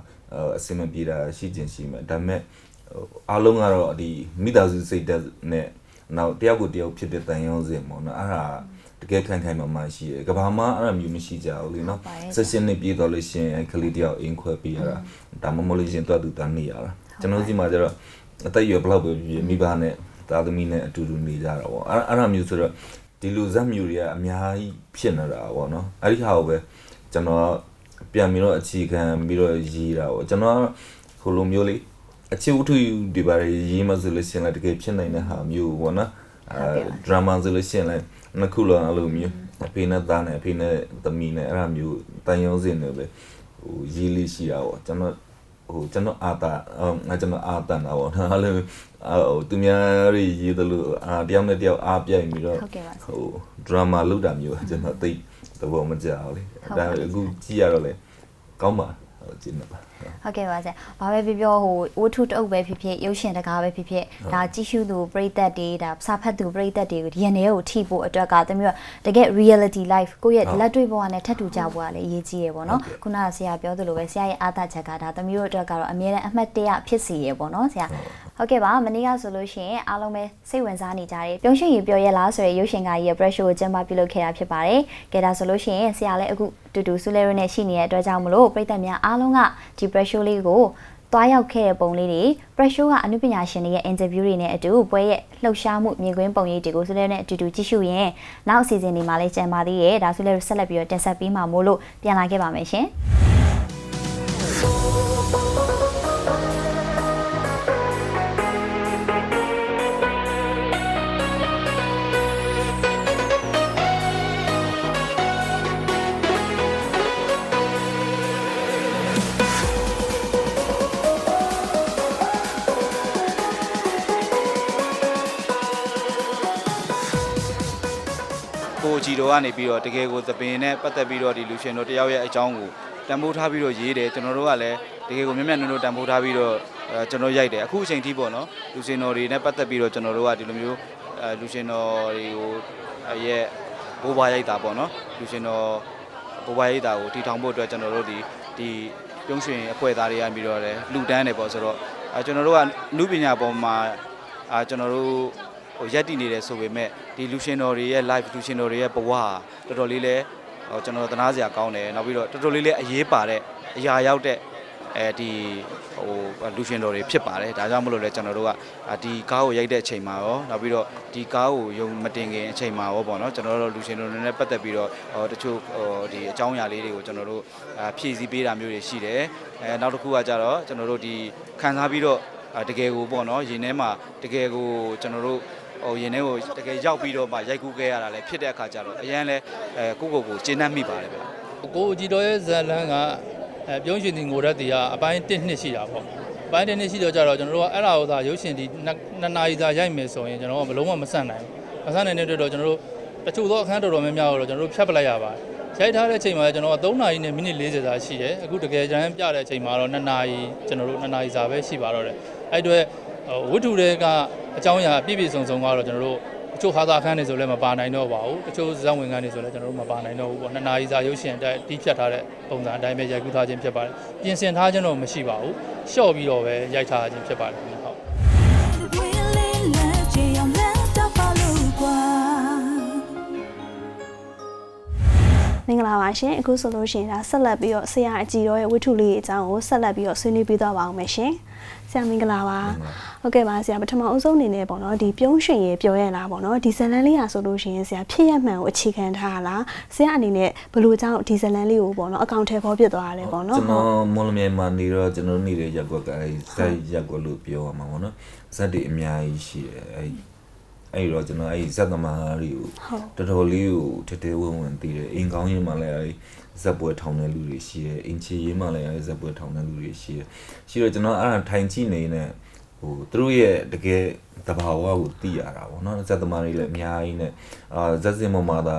အဆင်မပြေတာရှိကျင်ရှိမယ်ဒါပေမဲ့အားလုံးကတော့ဒီမိသားစုစိတ်ဓာတ်နဲ့နောက်တယောက်ကိုတယောက်ဖြစ်တဲ့တန်ရုံးစင်ပေါ့နော်အဲ့ဒါတကယ်ခိုင်ခိုင်မာမာရှိရယ်ကဘာမှအဲ့လိုမျိုးမရှိကြဘူးလေနော်ဆက်ရှင်နေပြေးတော့လို့ရှင်အဲ့ကလေးတယောက်အင်းခွဲပေးရတာဒါမှမဟုတ်လို့ရှင်တွတ်တူတန်းနေရတာကျွန်တော်စီမှာကျတော့အသက်အရွယ်ဘလောက်ပဲဖြစ်မိဘနဲ့သားသမီးနဲ့အတူတူနေကြတာပေါ့အဲ့အဲ့လိုမျိုးဆိုတော့ ဒီလူဇက်မျိုးတွေကအများကြီးဖြစ်နေတာပေါ့နော်အဲ့ဒီဟာကိုပဲကျွန်တော်ပြန်ပြီးတော့အခြေခံပြီးတော့ရေးတာပေါ့ကျွန်တော်ဟိုလိုမျိုးလေးအချစ်ဝတ္ထုဒီပါရေးမှဆိုလို့ရှိရင်လည်းတကယ်ဖြစ်နိုင်တဲ့ဟာမျိုးပေါ့နော်အဲဒရာမာဆိုလို့ရှိရင်လည်းနှစ်ခုလောက်အဲ့လိုမျိုးအဖေနဲ့သားနဲ့အဖေနဲ့သမီးနဲ့အဲ့လိုမျိုးတန်ရုံးစင်တွေပဲဟိုရေးလေးရှိတာပေါ့ကျွန်တော် ဟိုကျွန်တော်အာတာငါကျွန်တော်အာတန်တာပေါ့နော်အဲ့လိုဟိုသူများတွေရေးတယ်လို့အာတယောက်နဲ့တယောက်အားပြိုင်ပြီးတော့ဟိုဒရာမာလုပ်တာမျိုးကျွန်တော်သိသဘောမကျဘူးလေဒါအခုကြည့်ရတော့လေကောင်းပါဟိုကျင်းပါ ဟုတ်ကဲ့ပါဆရာ။ဘာပဲပြောပြောဟိုဝတ္ထုတအုပ်ပဲဖြစ်ဖြစ်ရုပ်ရှင်တကားပဲဖြစ်ဖြစ်ဒါကြည့်ရှုသူပရိသတ်တွေဒါစာဖတ်သူပရိသတ်တွေကိုဒီရနေကိုထိဖို့အတွက်ကတမျိုးတကယ် reality life ကိုယ့်ရဲ့လက်တွေ့ဘဝနဲ့ထပ်တူကြဖို့ကလည်းအရေးကြီးရပေါ့နော်။ခုနကဆရာပြောသလိုပဲဆရာရဲ့အားသာချက်ကဒါတမျိုးအတွက်ကတော့အမြဲတမ်းအမှတ်တရဖြစ်စီရပေါ့နော်ဆရာ။ဟုတ်ကဲ့ပါမနေ့ကဆိုလို့ရှိရင်အားလုံးပဲစိတ်ဝင်စားနေကြတယ်ပြုံးရွှင်ရင်ပြောရလားဆိုရယ်ရုပ်ရှင်ကားကြီးရဲ့ pressure ကိုကျင်းပပြုလုပ်ခဲ့တာဖြစ်ပါတယ်။ကဲဒါဆိုလို့ရှိရင်ဆရာလည်းအခုတူတူဆူလဲရနဲ့ရှိနေတဲ့အတွက်ကြောင့်မလို့ပြည်သက်များအားလုံးကဒီ pressure လေးကိုတွားရောက်ခဲ့တဲ့ပုံလေးတွေ pressure ကအမှုပညာရှင်တွေရဲ့ interview တွေနဲ့အတူပွဲရဲ့လှုပ်ရှားမှုမြင်ကွင်းပုံရိပ်တွေကိုဆူလဲနဲ့အတူတူကြည့်ရှုရင်နောက်အစီအစဉ်တွေမှာလည်းကြံပါသေးရဲ့ဒါဆူလဲဆက်လက်ပြီးတော့တင်ဆက်ပေးမှာမို့လို့ပြန်လာခဲ့ပါမယ်ရှင်။ ကိုဂျီတော်ကနေပြီးတော့တကယ်ကိုသပင်နဲ့ပတ်သက်ပြီးတော့ဒီလူရှင်တော်တယောက်ရဲ့အကြောင်းကိုတန်ဖိုးထားပြီးတော့ရေးတယ်ကျွန်တော်တို့ကလည်းတကယ်ကိုမျက်မျက်နှာနှာတန်ဖိုးထားပြီးတော့အဲကျွန်တော်ရိုက်တယ်အခုအချိန်ထိပေါ့နော်လူရှင်တော်တွေနဲ့ပတ်သက်ပြီးတော့ကျွန်တော်တို့ကဒီလိုမျိုးအဲလူရှင်တော်တွေကိုရဲ့ဘိုးဘွားရိုက်တာပေါ့နော်လူရှင်တော်ဘိုးဘွားရိုက်တာကိုတီထောင်ဖို့အတွက်ကျွန်တော်တို့ဒီဒီပြုံးရွှင်အဖွဲ့သားတွေရပြီးတော့လည်းလူတန်းတယ်ပေါ့ဆိုတော့အဲကျွန်တော်တို့ကနုပညာပေါ်မှာအာကျွန်တော်တို့ ဟိုရက်တည်နေတယ်ဆိုပေမဲ့ဒီလူရှင်တော်တွေရဲ့ live လူရှင်တော်တွေရဲ့ဘဝဟာတော်တော်လေးလဲဟိုကျွန်တော်သနာစရာကောင်းတယ်နောက်ပြီးတော့တော်တော်လေးလဲအရေးပါတဲ့အရာရောက်တဲ့အဲဒီဟိုလူရှင်တော်တွေဖြစ်ပါတယ်ဒါကြောင့်မလို့လဲကျွန်တော်တို့ကဒီကားကိုရိုက်တဲ့အချိန်မှာရောနောက်ပြီးတော့ဒီကားကိုယုံမတင်ခင်အချိန်မှာရောပေါ့နော်ကျွန်တော်တို့လူရှင်တော်တွေနဲ့ပတ်သက်ပြီးတော့ဟိုတချို့ဟိုဒီအကြောင်းအရာလေးတွေကိုကျွန်တော်တို့ဖြည့်ဆည်းပေးတာမျိုးတွေရှိတယ်အဲနောက်တစ်ခုကကြတော့ကျွန်တော်တို့ဒီခံစားပြီးတော့တကယ်ကိုပေါ့နော်ရင်ထဲမှာတကယ်ကိုကျွန်တော်တို့ ဟိုရင်ထဲကိုတကယ်ရောက်ပြီးတော့မှရိုက်ကူးခဲ့ရတာလည်းဖြစ်တဲ့အခါကျတော့အရန်လဲအဲကိုယ့်ကိုယ်ကိုကျေနပ်မိပါတယ်ဗျကိုအကြည်တော်ရဲ့ဇာလန်းကအဲပြုံးရှင်ဒီငိုရက်တီကအပိုင်း1နှစ်ရှိတာပေါ့အပိုင်း1နှစ်ရှိတော့ကြတော့ကျွန်တော်တို့ကအဲ့ဒါကိုသာရုပ်ရှင်ဒီနှစ်နာရီသာရိုက်မယ်ဆိုရင်ကျွန်တော်ကဘလုံးဝမဆန့်နိုင်ဘူးမဆန့်နိုင်တဲ့အတွက်တော့ကျွန်တော်တို့တချို့သောအခန်းတော်တော်များများကိုတော့ကျွန်တော်တို့ဖြတ်ပလိုက်ရပါတယ်ရိုက်ထားတဲ့အချိန်မှာကျွန်တော်က3နာရီနဲ့မိနစ်40စာရှိတယ်အခုတကယ်ကျန်ပြတဲ့အချိန်မှာတော့2နာရီကျွန်တော်တို့2နာရီစာပဲရှိပါတော့တယ်အဲ့အတွက်ဝတ္ထုတွေက အကြောင်းအရာပြည့်ပြည့်စုံစုံကတော့ကျွန်တော်တို့တချို့ဟာသာခန်းတွေဆိုလည်းမပါနိုင်တော့ပါဘူးတချို့ဇက်ဝင်ခန်းတွေဆိုလည်းကျွန်တော်တို့မပါနိုင်တော့ဘူးပေါ့နှစ်နာရီစာရုပ်ရှင်အတိုင်းတီးဖြတ်ထားတဲ့ပုံစံအတိုင်းပဲရိုက်ကူးထားခြင်းဖြစ်ပါတယ်ပြင်ဆင်ထားခြင်းတော့မရှိပါဘူးရှော့ပြီးတော့ပဲရိုက်ထားခြင်းဖြစ်ပါတယ် င်္ဂလာပါရှင်အခုဆိုလို့ရှိရင်ဒါဆက်လက်ပြီးတော့ဆရာအကြည်တော်ရဲ့ဝိထုလေးအကြောင်းကိုဆက်လက်ပြီးတော့ဆွေးနွေးပြသွားပါအောင်မယ်ရှင်ဆရာမင်္ဂလာပါဟုတ်ကဲ့ပါဆရာပထမအဦးဆုံးအနေနဲ့ပေါ့နော်ဒီပြုံးရွှင်ရေပြောရလားပေါ့နော်ဒီဇလန်လေးဟာဆိုလို့ရှိရင်ဆရာဖြစ်ရမှန်ကိုအခြေခံထားလားဆရာအနေနဲ့ဘယ်လိုကြောင့်ဒီဇလန်လေးကိုပေါ့နော်အကောင့်ထဲပေါ်ပြစ်သွားရလဲပေါ့နော်ကျွန်တော်မော်လမြိုင်မှာနေတော့ကျွန်တော်နေတဲ့ရက်ကွက်ကအဲဇက်ရက်ကွက်လို့ပြောရမှာပေါ့နော်ဇက်တွေအများကြီးရှိတယ်အဲ အဲ့တော့ကျွန်တော်အဲ့ဇက်သမားတွေကိုတော်တော်လေးကိုတတဲဝဝင်တည်တယ်အိမ်ကောင်းရင်မှလည်းအဲ့ဇက်ပွဲထောင်တဲ့လူတွေရှိတယ်အင်ချီရင်မှလည်းအဲ့ဇက်ပွဲထောင်တဲ့လူတွေရှိတယ်ရှိတော့ကျွန်တော်အဲ့ဒါထိုင်ကြည့်နေနေဟိုသူတို့ရဲ့တကယ်တဘာဝကိုသိရတာပေါ့နော်ဇက်သမားတွေလည်းအများကြီးနဲ့အာဇက်စင်ပေါ်မှာသာ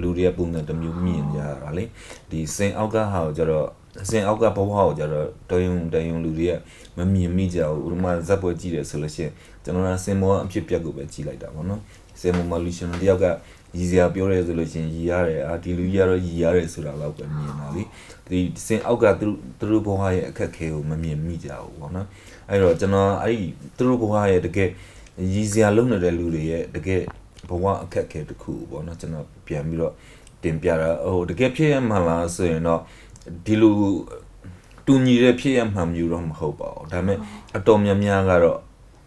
လူတွေပုံစံတစ်မျိုးမြင်ကြတာလေဒီစင်အောက်ကဟာကိုကျတော့စင်အောက်ကဘဝကိုကျတော့တယုံတယုံလူတွေကမမြင်မိကြဘူးဥပမာဇက်ပွဲကြည့်တယ်ဆိုလို့ရှိရင် ကျွန်တော်ကစင်မောအဖြစ်ပြက်ကိုပဲကြည့်လိုက်တာပေါ့နော်စင်မောမှာလူရှင်တယောက်ကရည်စရာပြောရဲဆိုလို့ရှိရင်ရည်ရတယ်အာဒီလူကြီးကတော့ရည်ရတယ်ဆိုတာတော့ပဲမြင်တာလေဒီစင်အောက်ကသူသူတို့ဘဝရဲ့အခက်ခဲကိုမမြင်မိကြဘူးပေါ့နော်အဲ့တော့ကျွန်တော်အဲ့ဒီသူတို့ဘဝရဲ့တကယ်ရည်စရာလုံးနေတဲ့လူတွေရဲ့တကယ်ဘဝအခက်ခဲတစ်ခုပေါ့နော်ကျွန်တော်ပြန်ပြီးတော့တင်ပြတာဟိုတကယ်ဖြစ်ရမှလားဆိုရင်တော့ဒီလိုတူညီတဲ့ဖြစ်ရမှမျိုးတော့မဟုတ်ပါဘူးဒါပေမဲ့အတော်များများကတော့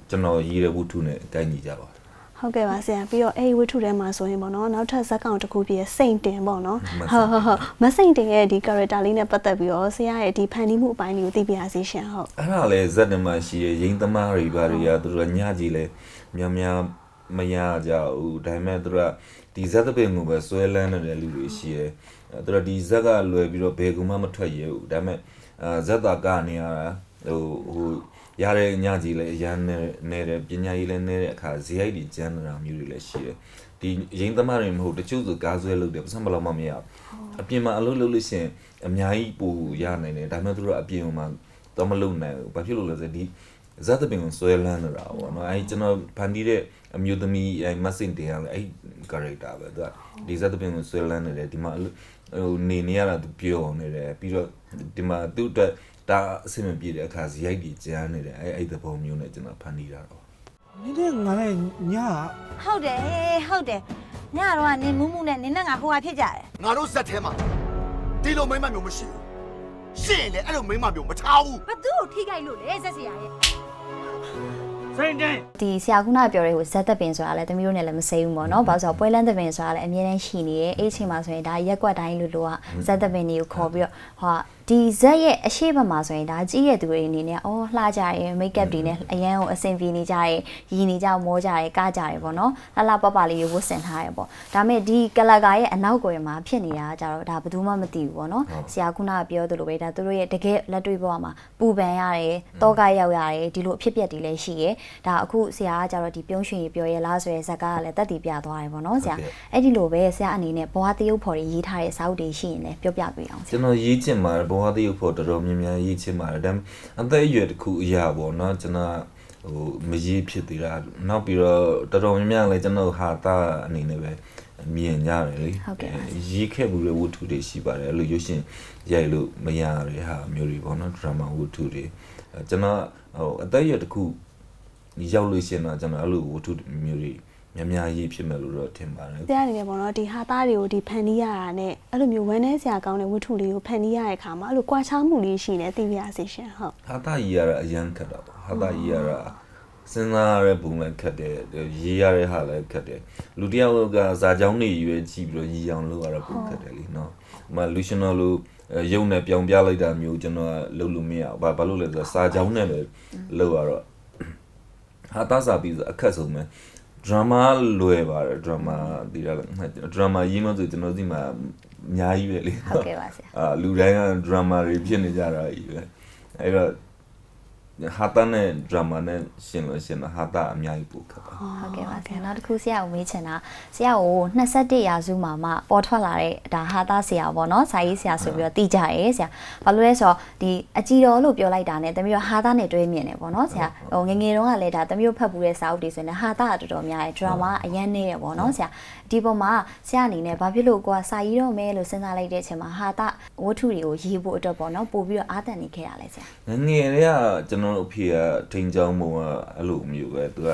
ကျွန်တော်ရည်ရဝတ္ထုနဲ့ကိုက်ညီကြပါတယ်ဟုတ်ကဲ့ပါဆရာပြီးတော့အဲ့ဒီဝိထုထဲမှာဆိုရင်ပေါ့နော်နောက်ထပ်ဇက်ကောင်တစ်ခုပြည့်စိန်တင်ပေါ့နော်ဟုတ်ဟုတ်ဟုတ်မစိန်တင်ရဲ့ဒီ character လေးနဲ့ပတ်သက်ပြီးတော့ဆရာရဲ့ဒီဖန်တီးမှုအပိုင်းလေးကိုသိပြရစီရှင်ဟုတ်အဲ့ဒါလေဇက်နမှာရှိရဲ့ရင်သမားတွေဘာတွေကသူတို့ကညကြီးလဲများများမရကြဘူးဒါပေမဲ့သူတို့ကဒီဇက်သပင်ကိုပဲဆွဲလန်းနေတဲ့လူတွေရှိရဲ့အဲသူတို့ဒီဇက်ကလွယ်ပြီးတော့ဘယ်ကူမှမထွက်ရဘူးဒါပေမဲ့အာဇက်တာကနေရတာ ဟိုဟိုရတဲ့ညကြီးလဲအရန်နေနေတဲ့ပညာရေးလဲနေတဲ့အခါဇေယိုက်တွေကျန်းနေတာမျိုးတွေလည်းရှိတယ်ဒီရင်သမားတွေမဟုတ်တချို့ဆိုကားဆွဲလုပ်တယ်ပတ်စံဘယ်လောက်မှမရဘူးအပြင်မှာအလုပ်လုပ်လို့ရှိရင်အများကြီးပူရနိုင်တယ်ဒါပေမဲ့သူတို့အပြင်မှာတော့မလုပ်နိုင်ဘူးဘာဖြစ်လို့လဲဆိုတော့ဒီဇတ်တပင်ကိုဆွဲလန်းနေတာပေါ့နော်အဲကျွန်တော်ဖန်တီးတဲ့အမျိုးသမီးအဲမဆင်တင်ရလဲအဲ character ပဲသူကဒီဇတ်တပင်ကိုဆွဲလန်းနေတယ်ဒီမှာဟိုနေနေရတာသူပြောနေတယ်ပြီးတော့ဒီမှာသူ့အတွက် ဒါအဆင်မပြေတဲ့အခါဇရိုက်ကြီးကျန်းနေတယ်အဲအဲ့သဘောမျိုးနဲ့ကျွန်တော်ဖန်တီးတာတော့နင်းတဲ့ငါလည်းညဟုတ်တယ်ဟုတ်တယ်ညတော့ကနေမူးမူးနဲ့နင်းနဲ့ငါဟိုဟာဖြစ်ကြတယ်ငါတို့ဇက်ထဲမှာဒီလိုမိမ့်မမျိုးမရှိဘူးရှင့်လေအဲ့လိုမိမ့်မမျိုးမထားဘူးဘသူ့ကိုထိခိုက်လို့လဲဆက်စရာရဲ့စိန်တဲ့ဒီဆရာခုနပြောတဲ့ဟိုဇက်သက်ပင်ဆိုတာလည်းတမျိုးနဲ့လည်းမစိမ့်ဘူးပေါ့နော်။ဘာလို့ဆိုတော့ပွဲလန်းသက်ပင်ဆိုတာလည်းအမြဲတမ်းရှိနေရဲ့အဲ့အချိန်မှာဆိုရင်ဒါရက်ကွက်တိုင်းလို့လို့ကဇက်သက်ပင်တွေကိုခေါ်ပြီးတော့ဟော ဒီဇက်ရဲ့အရှိဘမှာဆိုရင်ဒါကြီးရဲ့သူတွေအနေနဲ့အော်လှကြရဲမိတ်ကပ်တွေနဲ့အရန်ကိုအဆင်ပြေနေကြရဲရီနေကြမောကြရဲကကြရဲပေါ့နော်လှလှပပလေးတွေဝတ်ဆင်ထားရဲပေါ့ဒါမဲ့ဒီကလကာရဲ့အနောက်ကိုရမှာဖြစ်နေတာကြတော့ဒါဘယ်သူမှမသိဘူးပေါ့နော်ဆရာခုနကပြောသလိုပဲဒါသူတို့ရဲ့တကယ်လက်တွေ့ဘဝမှာပူပန်ရတယ်တောကရောက်ရတယ်ဒီလိုအဖြစ်ပြက်တွေလည်းရှိရဲဒါအခုဆရာကကြတော့ဒီပြုံးရွှင်ရေပြောရဲလားဆိုရဲဇက်ကလည်းတက်တည်ပြသွားတယ်ပေါ့နော်ဆရာအဲ့ဒီလိုပဲဆရာအနေနဲ့ဘဝတရုပ်ဖော်တွေရေးထားတဲ့စာအုပ်တွေရှိရင်လည်းပြောပြပေးအောင်ဆရာကျွန်တော်ရေးချင်ပါတယ်ဘဝတရုပ်ဖို့တော်တော်များများရေးချင်ပါတယ်ဒါပေမဲ့အသက်အရွယ်တစ်ခုအရာပေါ့နော်ကျွန်တော်ဟိုမရေးဖြစ်သေးတာနောက်ပြီးတော့တော်တော်များများလည်းကျွန်တော်ဟာတာအနေနဲ့ပဲမြင်ကြတယ်လေဟုတ်ကဲ့ပါရေးခဲ့မှုတွေဝတ္ထုတွေရှိပါတယ်အဲ့လိုရုပ်ရှင်ရိုက်လို့မရတဲ့ဟာမျိုးတွေပေါ့နော်ဒရမာဝတ္ထုတွေအဲကျွန်တော်ဟိုအသက်အရွယ်တစ်ခုရောက်လို့ရှိရင်တော့ကျွန်တော်အဲ့လိုဝတ္ထုမျိုးတွေ များများရေးဖြစ်မယ်လို့တော့ထင်ပါတယ်ဆရာအနေနဲ့ပေါ့နော်ဒီဟာသားတွေကိုဒီဖန်တီးရတာနဲ့အဲ့လိုမျိုးဝမ်းနေစရာကောင်းတဲ့ဝိထုလေးကိုဖန်တီးရတဲ့အခါမှာအဲ့လိုကွာခြားမှုလေးရှိနေသိပြရစီရှင်ဟုတ်ဟာတာကြီးရတာအရန်ခက်တာပေါ့ဟာတာကြီးရတာစဉ်းစားရတဲ့ပုံလည်းခက်တယ်ရေးရတဲ့ဟာလည်းခက်တယ်လူတစ်ယောက်ကဇာကြောင်းနေရွေးကြည့်ပြီးတော့ရည်အောင်လုပ်ရတာပုံခက်တယ်လीနော်ဟိုမှာလူရှင်တော်လူရုံနဲ့ပြောင်ပြလိုက်တာမျိုးကျွန်တော်ကလုပ်လို့မရဘူးဘာဘာလို့လဲဆိုတော့စာကြောင်းနဲ့ပဲလုပ်ရတော့ဟာတာစာပြီးဆိုအခက်ဆုံးပဲ ဒရမာလွယ်ပါတယ်ဒရမာဒီရဒရမာရေးမဆိုကျွန်တော်ဒီမှာအများကြီးပဲလေဟုတ်ကဲ့ပါဆရာအာလူတိုင်းကဒရမာတွေဖြစ်နေကြတာကြီးပဲအဲ့တော့ ဟာတာနဲ့ဒရမာနဲ့ရှင်လို့ရှင်တော့ဟာတာအများကြီးပိုခက်ပါဟုတ်ကဲ့ပါဆရာနောက်တစ်ခုဆရာကိုမေးချင်တာဆရာကို21ရာစုမှာမှပေါ်ထွက်လာတဲ့ဒါဟာသားဆရာပေါ့နော်စာရေးဆရာဆိုပြီးတော့သိကြရဲဆရာဘာလို့လဲဆိုတော့ဒီအကြည်တော်လို့ပြောလိုက်တာနဲ့တမျိုးဟာသားနဲ့တွဲမြင်တယ်ပေါ့နော်ဆရာဟိုငယ်ငယ်တုန်းကလည်းဒါတမျိုးဖတ်ပူတဲ့စာအုပ်တွေဆိုရင်ဟာသားကတော်တော်များတယ်ဒရာမာအရန်နေတယ်ပေါ့နော်ဆရာဒီပုံမှာဆရာအနေနဲ့ဘာဖြစ်လို့ကိုကစာရေးတော့မဲလို့စဉ်းစားလိုက်တဲ့အချိန်မှာဟာသားဝတ္ထုတွေကိုရေးဖို့အတွက်ပေါ့နော်ပို့ပြီးတော့အားတန်နေခဲ့တာလဲဆရာငယ်ငယ်လေးကကျွန်တော်တော်တို့အဖေကထိန်ချောင်းမုံကအဲ့လိုမျိုးပဲသူက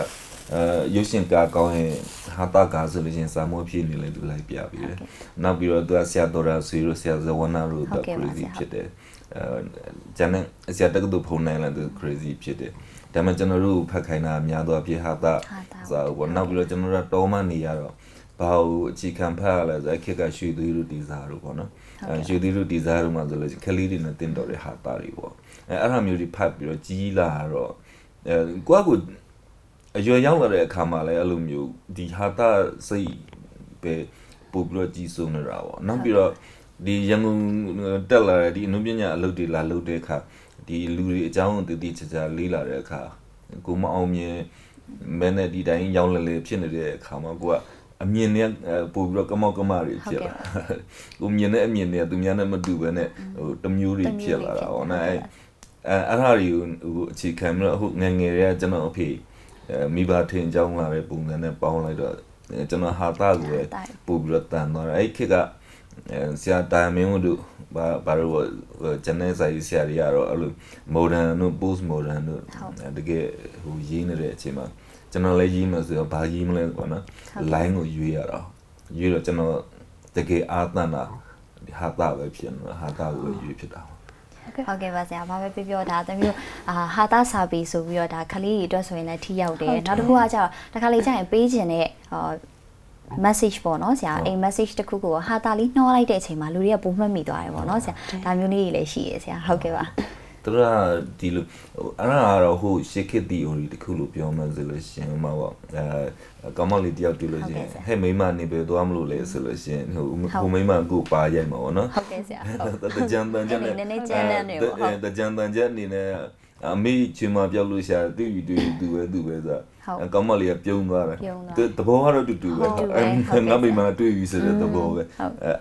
အဲရုပ်ရှင်ကားကောင်းရင်ဟာတာကားဆိုလို့ရှရင်စာမောဖြစ်နေလေသူလိုက်ပြပြီးတယ်နောက်ပြီးတော့သူကဆရာတော်ရာဆွေတို့ဆရာဇဝနာတို့တော့ crazy ဖြစ်တယ်အဲကျန်တဲ့ဆရာတက္ကသိုလ်ဖုန်းနိုင်လည်းသူ crazy ဖြစ်တယ်ဒါပေမဲ့ကျွန်တော်တို့ဖတ်ခိုင်းတာများတော့အဖြစ်ဟာတာစာဘောနောက်ပြီးတော့ကျွန်တော်တို့တောမနေရတော့ ဘာလို့အခြေခံဖတ်ရလဲဆိုအခက်ကရွှေသွေးတို့ဒီစားတို့ပေါ့နော်အဲရွှေသွေးတို့ဒီစားတို့မှာဆိုလို့ခလေးတွေနဲ့တင်တော်တဲ့ဟာတာတွေပေါ့အဲအဲ့လိုမျိုးတွေဖတ်ပြီးတော့ကြီးလာတော့အဲကိုကကိုအရွယ်ရောက်လာတဲ့အခါမှာလည်းအဲ့လိုမျိုးဒီဟာတာစိတ်ပဲပို့ပြီးတော့ကြီးစိုးနေတာပေါ့နောက်ပြီးတော့ဒီရန်ကုန်တက်လာတဲ့ဒီအနုပညာအလုပ်တွေလာလုပ်တဲ့အခါဒီလူတွေအကြောင်းတည်တည်ချာချာလေးလာတဲ့အခါကိုမအောင်မြင်မဲနဲ့ဒီတိုင်းရောင်းလဲလဲဖြစ်နေတဲ့အခါမှာကိုက အမြင်နဲ့ပို့ပြီးတော့ကမောက်ကမတွေဖြစ်လာကိုမြင်တဲ့အမြင်တွေကသူများနဲ့မတူဘဲနဲ့ဟိုတမျိုးတွေဖြစ်လာတာပေါ့နော်အဲအဲအဲ့ဒါတွေကိုဟိုအခြေခံပြီးတော့အခုငငယ်တွေကကျွန်တော်အဖေအဲမိဘထင်ကြောင်းလာတဲ့ပုံစံနဲ့ပေါင်းလိုက်တော့ကျွန်တော်ဟာတာကိုပဲပို့ပြီးတော့တန်သွားတယ်အဲ့ခေတ်ကအဲ ဆရာတာမင်းတို့ဘာဘာလို့ဂျန်နယ်ဆိုင်ဆရာတွေကတော့အဲ့လို modern တို့ post modern တို့တကယ်ဟိုရေးနေတဲ့အချိန်မှာကျွန်တော်လည်းရေးမှဆိုတော့ဘာရေးမလဲပေါ့နော် line ကိုရွေးရတော့ရွေးတော့ကျွန်တော်တကယ်အာသန်တာဟာတာပဲဖြစ်နေဟာတာကိုရွေးဖြစ်တာဟုတ်ကဲ့ပါဆရာဘာပဲပြောပြောဒါတမျိုးအာဟာတာစာပေဆိုပြီးတော့ဒါခလေးတွေအတွက်ဆိုရင်လည်းထိရောက်တယ်နောက်တစ်ခုကကျတော့တခါလေကျရင်ပေးခြင်းတဲ့ဟော message ပေါ့နော်ဆရာအိမ် message တစ်ခုကိုဟာတာလေးနှောလိုက်တဲ့အချိန်မှာလူတွေကပုံမှတ်မိသွားတယ်ပေါ့နော်ဆရာဒါမျိုးလေးတွေလည်းရှိရဆရာဟုတ်ကဲ့ပါသူတို့ကဒီလိုအဲ့ဒါကတော့ဟိုရှစ်ခေတ် theory တခုလို့ပြောမှဆိုလို့ရှင်ဟိုမှာပေါ့အဲကောင်းမလေးတယောက်တွေ့လို့ရှင်ဟဲ့မိမနေပဲသွားမလို့လေဆိုလို့ရှင်ဟိုဟိုမိမကိုပါရိုက်မှာပေါ့နော်ဟုတ်ကဲ့ဆရာဟုတ်တကြံတန်ကြံနည်းနည်းကျန်းတဲ့နေပေါ့ဟုတ်တကြံတန်ကြံအနေနဲ့ အမေချင်မပြောက်လို့ရှာတူတူတူပဲတူပဲဆိုကောင်းမလေးကပြုံးသွားတယ်တဘောကတော့တူတူပဲအဲငါမိမတွေ့ပြီဆိုတဲ့သဘောပဲ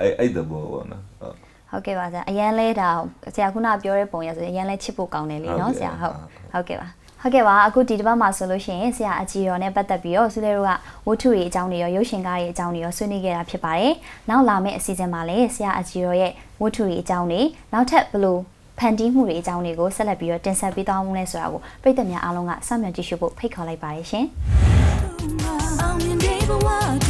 အဲအဲ့သဘောပေါ့နော်ဟုတ်ဟုတ်ကဲ့ပါဆရာအရန်လဲဒါဆရာခုနပြောတဲ့ပုံရဆိုရင်အရန်လဲချစ်ဖို့ကောင်းတယ်လေနော်ဆရာဟုတ်ဟုတ်ကဲ့ပါဟုတ်ကဲ့ပါအခုဒီတစ်ပတ်မှာဆိုလို့ရှိရင်ဆရာအကြည်ရောနဲ့ပတ်သက်ပြီးတော့ဆုလေးတို့ကဝတ္ထုတွေအကြောင်းတွေရောရုပ်ရှင်ကားတွေအကြောင်းတွေရောဆွေးနွေးခဲ့တာဖြစ်ပါတယ်။နောက်လာမယ့်အစီအစဉ်မှာလည်းဆရာအကြည်ရောရဲ့ဝတ္ထုတွေအကြောင်းတွေနောက်ထပ်ဘလို့ ဖန်တီးမှုတွေအကြောင်းတွေကိုဆက်လက်ပြီးတော့တင်ဆက်ပေးသွားမှုလဲဆိုတာကိုပရိသတ်များအားလုံးကစောင့်မျှော်ကြည့်ရှုဖို့ဖိတ်ခေါ်လိုက်ပါတယ်ရှင်။